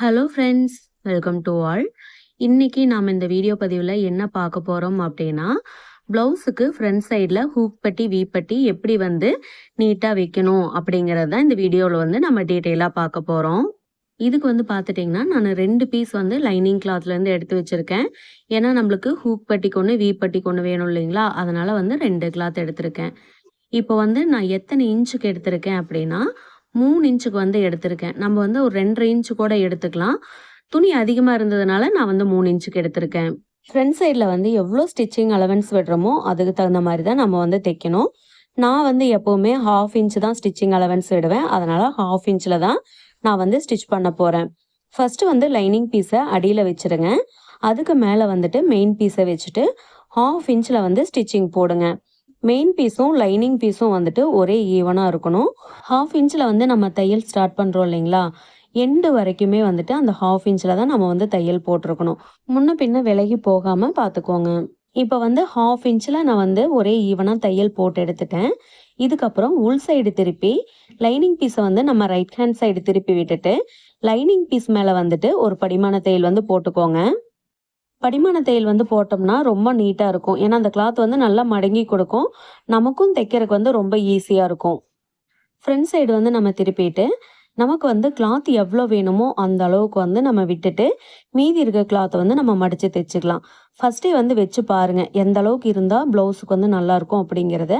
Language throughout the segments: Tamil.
Hello friends welcome to all இன்றைக்கி நாம் இந்த வீடியோ பதிவில் என்ன பார்க்க போகிறோம் அப்படின்னா ப்ளவுஸுக்கு ஃப்ரண்ட் சைடில் ஹூக் பட்டி வீ பட்டி எப்படி வந்து நீட்டாக வைக்கணும் அப்படிங்கிறது தான் இந்த வீடியோவில் வந்து நம்ம டீட்டெயிலாக பார்க்க போகிறோம் இதுக்கு வந்து பார்த்துட்டிங்கன்னா நான் ரெண்டு பீஸ் வந்து லைனிங் கிளாத்லேருந்து எடுத்து வச்சுருக்கேன். ஏன்னா நம்மளுக்கு ஹூக் பட்டி கொண்டு வீ பட்டி கொண்டு வேணும் இல்லைங்களா? அதனால் வந்து ரெண்டு கிளாத் எடுத்திருக்கேன். இப்போ வந்து நான் எத்தனை இன்ச்சுக்கு எடுத்திருக்கேன் அப்படின்னா மூணு இன்ச்சுக்கு வந்து எடுத்திருக்கேன். நம்ம வந்து ஒரு ரெண்டரை இன்ச்சு கூட எடுத்துக்கலாம். துணி அதிகமாக இருந்ததுனால நான் வந்து மூணு இன்ச்சுக்கு எடுத்திருக்கேன். ஃப்ரண்ட் சைடில் வந்து எவ்வளோ ஸ்டிச்சிங் அலவன்ஸ் விடுறோமோ அதுக்கு தகுந்த மாதிரி தான் நம்ம வந்து தைக்கணும். நான் வந்து எப்போவுமே ஹாஃப் இன்ச்சு தான் ஸ்டிச்சிங் அலவன்ஸ் விடுவேன். அதனால் ஹாஃப் இன்ச்சில் தான் நான் வந்து ஸ்டிச் பண்ண போகிறேன் ஃபஸ்ட்டு வந்து லைனிங் பீஸை அடியில் வச்சுருங்க. அதுக்கு மேலே வந்துட்டு மெயின் பீஸை வச்சுட்டு ஹாஃப் இன்ச்சில் வந்து ஸ்டிச்சிங் போடுங்க. மெயின் பீஸும் லைனிங் பீஸும் வந்துட்டு ஒரே ஈவனாக இருக்கணும். ஹாஃப் இன்ச்சில் வந்து நம்ம தையல் ஸ்டார்ட் பண்ணுறோம் இல்லைங்களா? எண்டு வரைக்குமே வந்துட்டு அந்த ஹாஃப் இன்ச்சில் தான் நம்ம வந்து தையல் போட்டிருக்கணும். முன்ன பின்ன விலகி போகாமல் பார்த்துக்கோங்க. இப்போ வந்து ஹாஃப் இன்ச்சில் நான் வந்து ஒரே ஈவனாக தையல் போட்டு எடுத்துட்டேன். இதுக்கப்புறம் உள் சைடு திருப்பி லைனிங் பீஸை வந்து நம்ம ரைட் ஹேண்ட் சைடு திருப்பி விட்டுட்டு லைனிங் பீஸ் மேலே வந்துட்டு ஒரு படிமான தையல் வந்து போட்டுக்கோங்க. படிமான தையல் வந்து போட்டோம்னா ரொம்ப நீட்டாக இருக்கும். ஏன்னா அந்த கிளாத் வந்து நல்லா மடங்கி கொடுக்கும். நமக்கும் தைக்கிறதுக்கு வந்து ரொம்ப ஈஸியாக இருக்கும். ஃப்ரண்ட் சைடு வந்து நம்ம திருப்பிட்டு நமக்கு வந்து கிளாத் எவ்வளோ வேணுமோ அந்த அளவுக்கு வந்து நம்ம விட்டுட்டு மீதி இருக்க கிளாத்தை வந்து நம்ம மடித்து தைச்சிக்கலாம். ஃபஸ்ட்டே வந்து வச்சு பாருங்கள் எந்த அளவுக்கு இருந்தால் ப்ளவுஸுக்கு வந்து நல்லாயிருக்கும் அப்படிங்கிறத.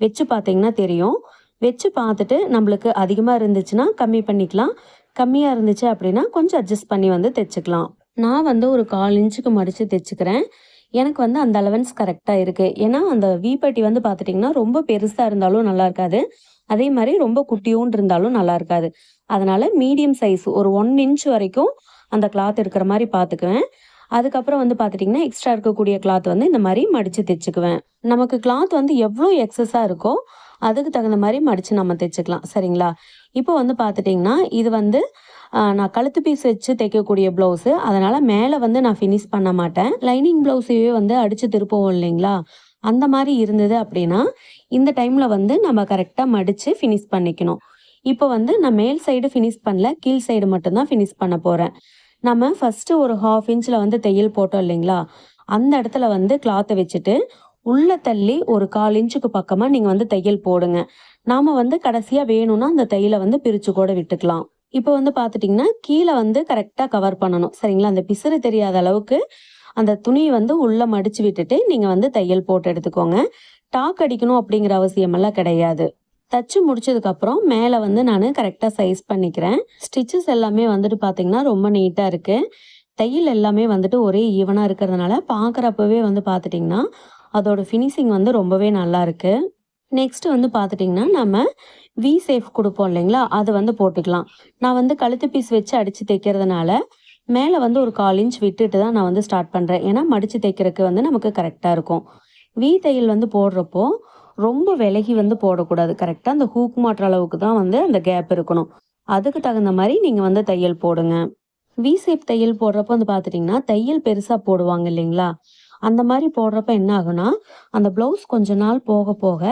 வச்சு பார்த்தீங்கன்னா தெரியும். வச்சு பார்த்துட்டு நம்மளுக்கு அதிகமாக இருந்துச்சுன்னா கம்மி பண்ணிக்கலாம். கம்மியாக இருந்துச்சு அப்படின்னா கொஞ்சம் அட்ஜஸ்ட் பண்ணி வந்து தைச்சிக்கலாம். நான் வந்து ஒரு கால் இன்ச்சுக்கு மடித்து தைச்சிக்கிறேன். எனக்கு வந்து அந்த அலவன்ஸ் கரெக்டாக இருக்குது ஏன்னா அந்த வீப்பட்டி வந்து பார்த்துட்டிங்கன்னா ரொம்ப பெருசாக இருந்தாலும் நல்லா இருக்காது. அதே மாதிரி ரொம்ப குட்டியும் இருந்தாலும் நல்லா இருக்காது. அதனால் மீடியம் சைஸ் ஒரு ஒன் இன்ச் வரைக்கும் அந்த கிளாத் இருக்கிற மாதிரி பார்த்துக்குவேன் அதுக்கப்புறம் வந்து பார்த்துட்டிங்கன்னா எக்ஸ்ட்ரா இருக்கக்கூடிய கிளாத் வந்து இந்த மாதிரி மடித்து தைச்சுக்குவேன். நமக்கு கிளாத் வந்து எவ்வளோ எக்ஸஸாக இருக்கோ அதுக்கு தகுந்த மாதிரி மடித்து நம்ம தைச்சிக்கலாம். சரிங்களா? இப்போ வந்து பார்த்துட்டிங்கன்னா இது வந்து நான் கழுத்து பீஸ் வச்சு தைக்கக்கூடிய ப்ளவுஸு அதனால் மேலே வந்து நான் ஃபினிஷ் பண்ண மாட்டேன். லைனிங் ப்ளவுஸையே வந்து அடித்து திருப்போம் இல்லைங்களா? அந்த மாதிரி இருந்தது அப்படின்னா இந்த டைமில் வந்து நம்ம கரெக்டாக மடித்து ஃபினிஷ் பண்ணிக்கணும். இப்போ வந்து நான் மேல் சைடு ஃபினிஷ் பண்ணல கீழ் சைடு மட்டும்தான் ஃபினிஷ் பண்ண போகிறேன் நம்ம ஃபஸ்ட்டு ஒரு ஹாஃப் இன்ச்சில் வந்து தையல் போட்டோம் இல்லைங்களா? அந்த இடத்துல வந்து கிளாத்தை வச்சுட்டு உள்ளே தள்ளி ஒரு கால் இன்ச்சுக்கு பக்கமாக நீங்கள் வந்து தையல் போடுங்க. நாம் வந்து கடைசியாக வேணும்னா அந்த தையலை வந்து பிரித்து கூட விட்டுக்கலாம். இப்போ வந்து பார்த்துட்டிங்கன்னா கீழே வந்து கரெக்டாக கவர் பண்ணணும். சரிங்களா? அந்த பிசுறு தெரியாத அளவுக்கு அந்த துணியை வந்து உள்ளே மடித்து விட்டுட்டு நீங்கள் வந்து தையல் போட்டு எடுத்துக்கோங்க. டாக் அடிக்கணும் அப்படிங்கிற அவசியமெல்லாம் கிடையாது. தச்சு முடிச்சதுக்கப்புறம் மேலே வந்து நான் கரெக்டாக சைஸ் பண்ணிக்கிறேன். ஸ்டிச்சஸ் எல்லாமே வந்துட்டு பார்த்தீங்கன்னா ரொம்ப நீட்டாக இருக்குது தையல் எல்லாமே வந்துட்டு ஒரே ஈவனாக இருக்கிறதுனால பார்க்குறப்பவே வந்து பார்த்துட்டிங்கன்னா அதோட ஃபினிஷிங் வந்து ரொம்பவே நல்லா இருக்குது நெக்ஸ்ட்டு வந்து பார்த்துட்டிங்கன்னா நம்ம வி சேஃப் கொடுப்போம் இல்லைங்களா? அது வந்து போட்டுக்கலாம். நான் வந்து கழுத்து பீஸ் வச்சு அடித்து தைக்கிறதுனால மேலே வந்து ஒரு கால் இன்ச் விட்டுட்டு தான் நான் வந்து ஸ்டார்ட் பண்ணுறேன் ஏன்னா மடித்து தைக்கிறதுக்கு வந்து நமக்கு கரெக்டாக இருக்கும். வி தையல் வந்து போடுறப்போ ரொம்ப விலகி வந்து போடக்கூடாது. கரெக்டாக அந்த ஹூக் மாட்டுற அளவுக்கு தான் வந்து அந்த கேப் இருக்கணும். அதுக்கு தகுந்த மாதிரி நீங்கள் வந்து தையல் போடுங்க. வி சேப் தையல் போடுறப்போ வந்து பார்த்துட்டிங்கன்னா தையல் பெருசாக போடுவாங்க இல்லைங்களா? அந்த மாதிரி போடுறப்ப என்ன ஆகுனா அந்த ப்ளவுஸ் கொஞ்ச நாள் போக போக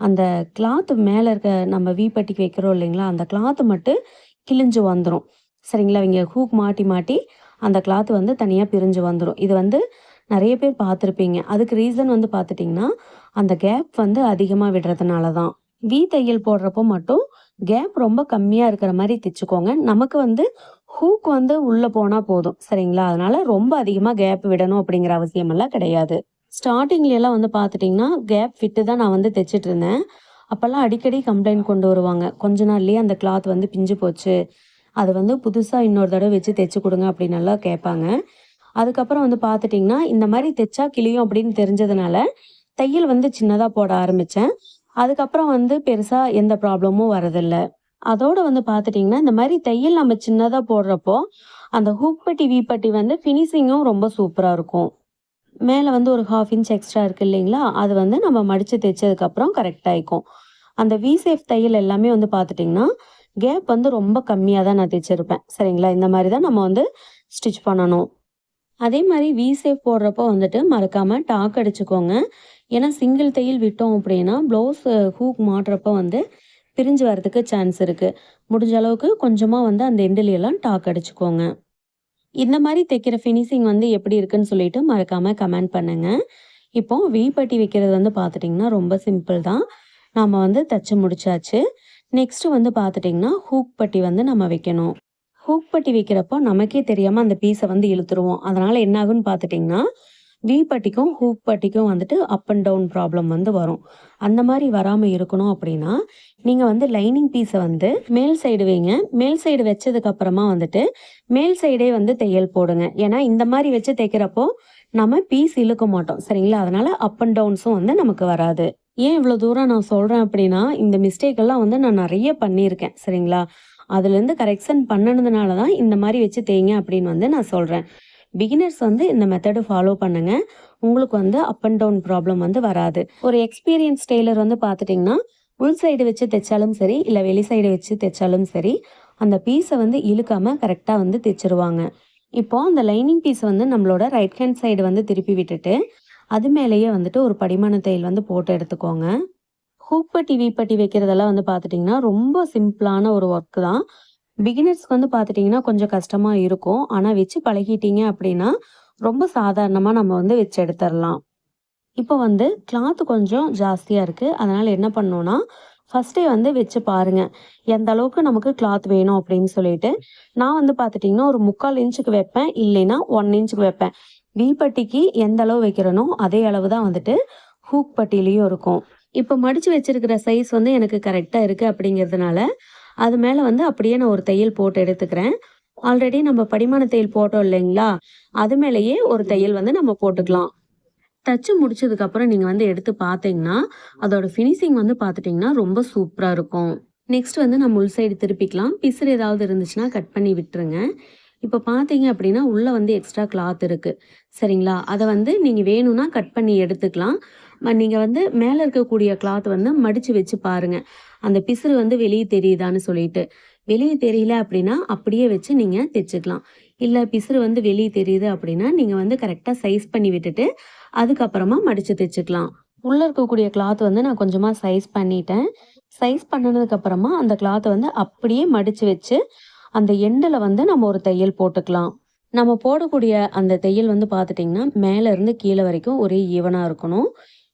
அந்த கிளாத்து மேலே இருக்க நம்ம வீப்பட்டிக்கு வைக்கிறோம் இல்லைங்களா அந்த கிளாத்து மட்டும் கிழிஞ்சு வந்துடும் சரிங்களா? இங்கே ஹூக் மாட்டி மாட்டி அந்த கிளாத்து வந்து தனியாக பிரிஞ்சு வந்துடும் இது வந்து நிறைய பேர் பார்த்துருப்பீங்க. அதுக்கு ரீசன் வந்து பார்த்துட்டிங்கன்னா அந்த கேப் வந்து அதிகமாக விடுறதுனால தான் வி தையல் போடுறப்போ மட்டும் கேப் ரொம்ப கம்மியாக இருக்கிற மாதிரி தைச்சுக்கோங்க. நமக்கு வந்து ஹூக் வந்து உள்ளே போனால் போதும் சரிங்களா? அதனால ரொம்ப அதிகமாக கேப் விடணும் அப்படிங்கிற அவசியமெல்லாம் கிடையாது. ஸ்டார்டிங்லாம் வந்து பார்த்துட்டிங்கன்னா கேப் ஃபிட்டு தான் நான் வந்து தைச்சிட்டு இருந்தேன். அப்போல்லாம் அடிக்கடி கம்ப்ளைண்ட் கொண்டு வருவாங்க. கொஞ்ச நாள்லேயே அந்த கிளாத் வந்து பிஞ்சு போச்சு. அது வந்து புதுசாக இன்னொரு தடவை வச்சு தைச்சி கொடுங்க அப்படின்னு எல்லாம் கேட்பாங்க. அதுக்கப்புறம் வந்து பார்த்துட்டிங்கன்னா இந்த மாதிரி தைச்சா கிளியும் அப்படின்னு தெரிஞ்சதுனால தையல் வந்து சின்னதாக போட ஆரம்பித்தேன் அதுக்கப்புறம் வந்து பெருசாக எந்த ப்ராப்ளமும் வரதில்லை. அதோட வந்து பார்த்துட்டிங்கன்னா இந்த மாதிரி தையல் நம்ம சின்னதாக போடுறப்போ அந்த ஹூக் பட்டி வீப்பட்டி வந்து ஃபினிஷிங்கும் ரொம்ப சூப்பராக இருக்கும். மேலே வந்து ஒரு ஹாஃப் இன்ச் எக்ஸ்ட்ரா இருக்குது இல்லைங்களா? அது வந்து நம்ம மடித்து தைச்சதுக்கப்புறம் கரெக்டாகிக்கும் அந்த வி சேஃப் தையல் எல்லாமே வந்து பார்த்துட்டிங்கன்னா கேப் வந்து ரொம்ப கம்மியாக தான் நான் தைச்சிருப்பேன். சரிங்களா? இந்த மாதிரி தான் நம்ம வந்து ஸ்டிச் பண்ணணும். அதே மாதிரி வி சேஃப் போடுறப்போ வந்துட்டு மறக்காமல் டாக் அடிச்சுக்கோங்க. ஏன்னா சிங்கிள் தையல் விட்டோம் அப்படின்னா ப்ளவுஸ் ஹூக் மாட்டுறப்போ வந்து பிரிஞ்சு வரதுக்கு சான்ஸ் இருக்குது முடிஞ்ச அளவுக்கு கொஞ்சமாக வந்து அந்த எண்டிலையெல்லாம் டாக் அடிச்சுக்கோங்க. இந்த மாதிரி தைக்கிற ஃபினிஷிங் வந்து எப்படி இருக்குன்னு சொல்லிட்டு மறக்காமல் கமெண்ட் பண்ணுங்கள் இப்போ வீப்பட்டி வைக்கிறது வந்து பார்த்துட்டிங்கன்னா ரொம்ப சிம்பிள் தான். நாம் வந்து தச்சு முடிச்சாச்சு. நெக்ஸ்ட்டு வந்து பார்த்துட்டிங்கன்னா ஹூக் பட்டி வந்து நம்ம வைக்கணும். ஹூக் பட்டி வைக்கிறப்போ நமக்கே தெரியாமல் அந்த பீஸை வந்து இழுத்துருவோம். அதனால் என்ன ஆகுன்னு பார்த்துட்டிங்கன்னா வி பட்டிக்கும் ஹூப் பட்டிக்கும் வந்துட்டு அப் அண்ட் டவுன் ப்ராப்ளம் வந்து வரும். அந்த மாதிரி வராமல் இருக்கணும் அப்படின்னா நீங்கள் வந்து லைனிங் பீஸை வந்து மேல் சைடு வைங்க. மேல் சைடு வச்சதுக்கப்புறமா வந்துட்டு மேல் சைடே வந்து தையல் போடுங்க. ஏன்னா இந்த மாதிரி வச்சு தைக்கிறப்போ நம்ம பீஸ் இழுக்க மாட்டோம். சரிங்களா? அதனால் அப் அண்ட் டவுன்ஸும் வந்து நமக்கு வராது. ஏன் இவ்வளோ தூரம் நான் சொல்கிறேன் அப்படின்னா இந்த மிஸ்டேக்கெல்லாம் வந்து நான் நிறைய பண்ணியிருக்கேன். சரிங்களா? அதுலேருந்து கரெக்ஷன் பண்ணனதுனால தான் இந்த மாதிரி வச்சு தேய்ங்க அப்படின்னு வந்து நான் சொல்கிறேன் பிகினர்ஸ் வந்து இந்த மெத்தடு ஃபாலோ பண்ணுங்க. உங்களுக்கு வந்து அப் அண்ட் டவுன் ப்ராப்ளம் வந்து வராது. ஒரு எக்ஸ்பீரியன்ஸ் டெய்லர் வந்து பார்த்துட்டிங்கன்னா உள் சைடு வச்சு தைச்சாலும் சரி இல்லை வெளி சைடு வச்சு தைச்சாலும் சரி அந்த பீஸை வந்து இழுக்காம கரெக்டாக வந்து தைச்சிருவாங்க. இப்போ அந்த லைனிங் பீஸ் வந்து நம்மளோட ரைட் ஹேண்ட் சைடு வந்து திருப்பி விட்டுட்டு அது மேலேயே வந்துட்டு ஒரு படிமான தையல் வந்து போட்டு எடுத்துக்கோங்க. ஹூப்பட்டி வீப்பட்டி வைக்கிறதெல்லாம் வந்து பார்த்துட்டிங்கன்னா ரொம்ப சிம்பிளான ஒரு ஒர்க் தான். பிகினர்ஸ்க்கு வந்து பார்த்துட்டிங்கன்னா கொஞ்சம் கஷ்டமாக இருக்கும். ஆனால் வச்சு பழகிட்டீங்க அப்படின்னா ரொம்ப சாதாரணமாக நம்ம வந்து வச்சு எடுத்துடலாம் இப்போ வந்து கிளாத்து கொஞ்சம் ஜாஸ்தியாக இருக்குது அதனால் என்ன பண்ணோன்னா ஃபஸ்ட்டே வந்து வச்சு பாருங்கள் எந்த அளவுக்கு நமக்கு கிளாத் வேணும் அப்படின்னு சொல்லிட்டு நான் வந்து பார்த்துட்டிங்கன்னா ஒரு முக்கால் இன்ச்சுக்கு வைப்பேன். இல்லைன்னா ஒன் இன்ச்சுக்கு வைப்பேன். வீப்பட்டிக்கு எந்த அளவு வைக்கிறனோ அதே அளவு தான் வந்துட்டு ஹூக் பட்டிலையும் இருக்கும். இப்போ மடித்து வச்சிருக்கிற சைஸ் வந்து எனக்கு கரெக்டாக இருக்குது அப்படிங்கிறதுனால அது மேலே வந்து அப்படியே நான் ஒரு தையல் போட்டு எடுத்துக்கிறேன். ஆல்ரெடி நம்ம படிமான தையல் போட்டோம் இல்லைங்களா? அது மேலேயே ஒரு தையல் வந்து நம்ம போட்டுக்கலாம். தச்சு முடிச்சதுக்கப்புறம் நீங்கள் வந்து எடுத்து பார்த்தீங்கன்னா அதோட ஃபினிஷிங் வந்து பார்த்துட்டிங்கன்னா ரொம்ப சூப்பராக இருக்கும். நெக்ஸ்ட் வந்து நம்ம உள் சைடு திருப்பிக்கலாம். பிசுறு ஏதாவது இருந்துச்சுன்னா கட் பண்ணி விட்டுருங்க. இப்போ பார்த்தீங்க அப்படின்னா உள்ளே வந்து எக்ஸ்ட்ரா கிளாத் இருக்குது சரிங்களா? அதை வந்து நீங்கள் வேணும்னா கட் பண்ணி எடுத்துக்கலாம். நீங்கள் வந்து மேலே இருக்கக்கூடிய கிளாத் வந்து மடித்து வச்சு பாருங்கள் அந்த பிசுறு வந்து வெளியே தெரியுதான்னு சொல்லிட்டு. வெளியே தெரியல அப்படின்னா அப்படியே வச்சு நீங்கள் தைச்சிக்கலாம். இல்லை பிசுறு வந்து வெளியே தெரியுது அப்படின்னா நீங்கள் வந்து கரெக்டாக சைஸ் பண்ணி விட்டுட்டு அதுக்கப்புறமா மடித்து தைச்சிக்கலாம். உள்ளே இருக்கக்கூடிய கிளாத் வந்து நான் கொஞ்சமாக சைஸ் பண்ணிட்டேன். சைஸ் பண்ணதுக்கப்புறமா அந்த கிளாத்தை வந்து அப்படியே மடித்து வச்சு அந்த எண்டில் வந்து நம்ம ஒரு தையல் போட்டுக்கலாம். நம்ம போடக்கூடிய அந்த தையல் வந்து பார்த்துட்டிங்கன்னா மேலேருந்து கீழே வரைக்கும் ஒரே ஈவனாக இருக்கணும்.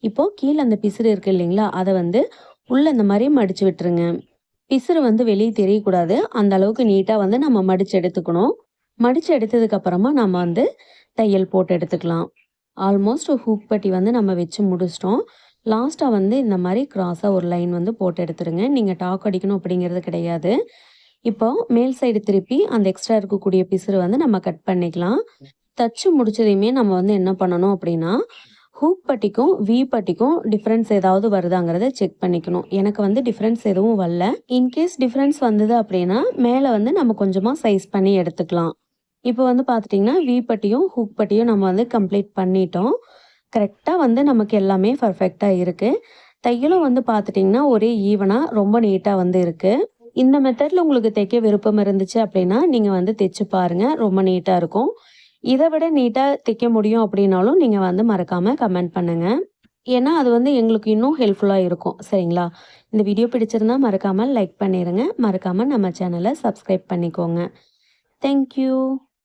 இப்போது கீழே அந்த பிசுறு இருக்குது இல்லைங்களா அதை வந்து உள்ளே இந்த மாதிரி மடித்து விட்டுருங்க. பிசுறு வந்து வெளியே தெரியக்கூடாது. அந்த அளவுக்கு நீட்டாக வந்து நம்ம மடித்து எடுத்துக்கணும். மடித்து எடுத்ததுக்கப்புறமா நம்ம வந்து தையல் போட்டு எடுத்துக்கலாம். ஆல்மோஸ்ட் ஹூக் பட்டி வந்து நம்ம வச்சு முடிச்சிட்டோம். லாஸ்ட்டாக வந்து இந்த மாதிரி க்ராஸாக ஒரு லைன் வந்து போட்டு எடுத்துருங்க. நீங்கள் டாக் அடிக்கணும் அப்படிங்கிறது கிடையாது. இப்போ மேல் சைடு திருப்பி அந்த எக்ஸ்ட்ரா இருக்கக்கூடிய பிசுறு வந்து நம்ம கட் பண்ணிக்கலாம். தச்சு முடிச்சதையுமே நம்ம வந்து என்ன பண்ணணும் அப்படின்னா ஹூக் பட்டிக்கும் வி பட்டிக்கும் டிஃப்ரென்ஸ் ஏதாவது வருதாங்கிறத செக் பண்ணிக்கணும். எனக்கு வந்து டிஃப்ரென்ஸ் எதுவும் வரல. இன்கேஸ் டிஃப்ரென்ஸ் வந்தது அப்படின்னா மேலே வந்து நம்ம கொஞ்சமாக சைஸ் பண்ணி எடுத்துக்கலாம். இப்போ வந்து பார்த்துட்டிங்கன்னா வி பட்டியும் ஹூக் பட்டியும் நம்ம வந்து கம்ப்ளீட் பண்ணிட்டோம். கரெக்டாக வந்து நமக்கு எல்லாமே பர்ஃபெக்டாக இருக்குது தையலும் வந்து பார்த்துட்டிங்கன்னா ஒரே ஈவனாக ரொம்ப நீட்டாக வந்து இருக்குது இந்த மெத்தடில் உங்களுக்கு தைக்க விருப்பம் இருந்துச்சு அப்படின்னா நீங்கள் வந்து தைச்சு பாருங்கள் ரொம்ப நீட்டாக இருக்கும். இதை விட நீட்டாக தைக்க முடியும் அப்படின்னாலும் நீங்கள் வந்து மறக்காமல் கமெண்ட் பண்ணுங்கள் ஏன்னா அது வந்து எங்களுக்கு இன்னும் ஹெல்ப்ஃபுல்லாக இருக்கும். சரிங்களா? இந்த வீடியோ பிடிச்சிருந்தா மறக்காமல் லைக் பண்ணிடுங்க மறக்காமல் நம்ம சேனலை சப்ஸ்கிரைப் பண்ணிக்கோங்க. தேங்க்யூ